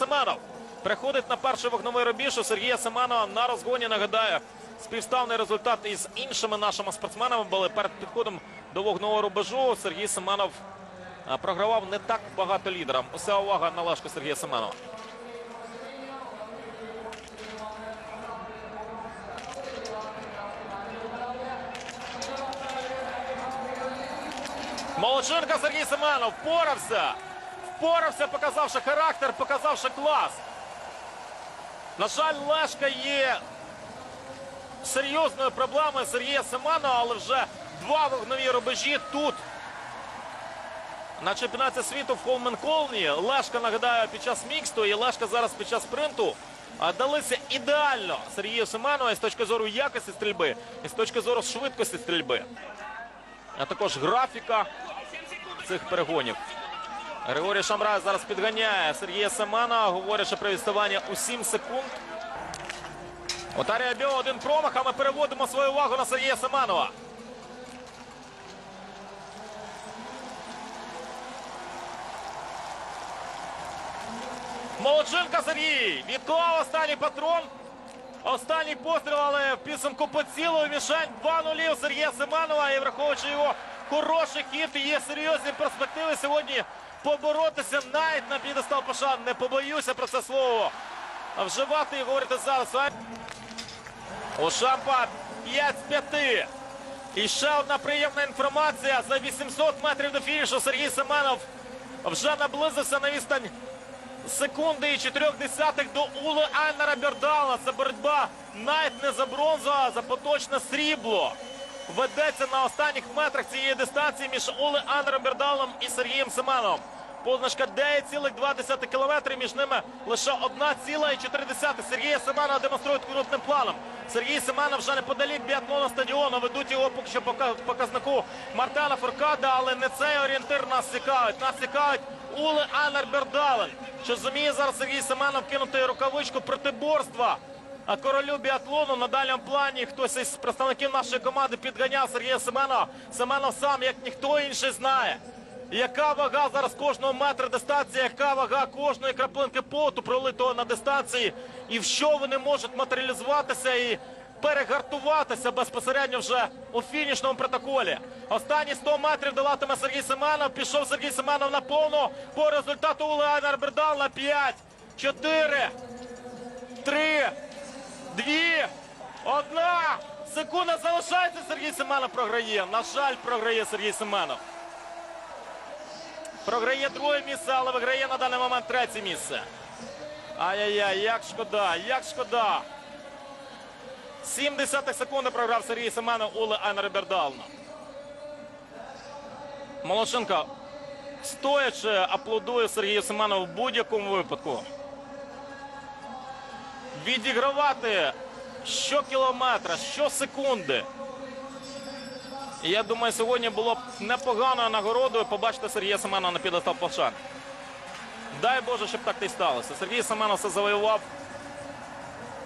Семенов приходить на перший вогновий рубіж у Сергія Семенова на розгоні. Нагадаю, співставний результат із іншими нашими спортсменами були перед підходом до вогнового рубежу. Сергій Семенов програвав не так багато лідерам. Уся увага на лашку Сергія Семенова. Молодченко Сергій Семенов впорався. Впорався, показавши характер, показавши клас. На жаль, Лешка є серйозною проблемою Сергія Семенова, але вже два вогнові рубежі тут. На чемпіонаті світу в Холменколні Лешка, нагадаю, під час міксту і Лешка зараз під час спринту далися ідеально Сергію Семенову з точки зору якості стрільби, і з точки зору швидкості стрільби. А також графіка цих перегонів. Григорій Шамрай зараз підганяє Сергія Семена, говорячи про відставання у 7 секунд. Отарія Біо один промах, а ми переводимо свою увагу на Сергія Семенова. Молодченко Сергій відклав останній патрон. Останній постріл, але в підсумку поцілив мішень 2-0 у Сергія Семенова. І враховуючи його хороший хід, є серйозні перспективи сьогодні поборотися навіть на підестал пошан. Не побоюся про це слово вживати і говорити зараз. У Шампа 5 з 5. І ще одна приємна інформація. За 800 метрів до фінішу Сергій Семенов вже наблизився на відстань секунди і 4 десятих до Ули Айнера Бердала. Це боротьба навіть не за бронзу, а за поточне срібло. Ведеться на останніх метрах цієї дистанції між Ули Айнером Бердалом і Сергієм Семеновим. Позначка 9,2 кілометри, між ними лише 1,4. Сергія Семенова демонструють крутним планом. Сергій Семенов вже неподалік біатлону стадіону. Ведуть його поки що показнику Мартена Фуркада, але не цей орієнтир нас цікавить. Нас цікавить Уле Анер Бердален. Чи зуміє зараз Сергій Семенов кинути рукавичку протиборства? А королю біатлону на дальньому плані хтось із представників нашої команди підганяв Сергія Семенова. Семенов сам, як ніхто інший, знає. Яка вага зараз кожного метра дистанції, яка вага кожної краплинки поту пролитого на дистанції, і в що вони можуть матеріалізуватися і перегартуватися безпосередньо вже у фінішному протоколі. Останні 100 метрів долатиме Сергій Семенов. Пішов Сергій Семенов на повну по результату Улеана Бердал на 5, 4, 3, 2, 1. Секунда залишається. Сергій Семенов програє. На жаль, програє Сергій Семенов. Програє друге місце, але виграє на даний момент третє місце. Ай-яй-яй, як шкода, як шкода. 7 десятих секунди програв Сергій Семенов Уле Айнер Бердална. Молодченко стоячи аплодує Сергію Семенову в будь-якому випадку. Відігравати щокілометра, щосекунди. І я думаю, сьогодні було б непоганою нагородою побачити Сергія Семенова на підестал Пошан. Дай Боже, щоб так і сталося. Сергій Семенов все завоював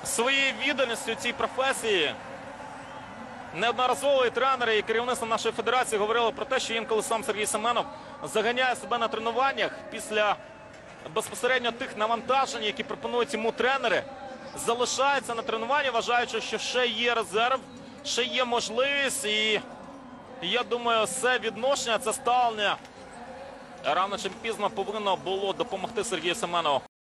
своєю відданістю цій професії. Неодноразово і тренери, і керівництво нашої федерації говорили про те, що інколи сам Сергій Семенов заганяє себе на тренуваннях після безпосередньо тих навантажень, які пропонують йому тренери. Залишається на тренуванні, вважаючи, що ще є резерв, ще є можливість. І я думаю, це відношення, це ставлення рано чи пізно повинно було допомогти Сергію Семенову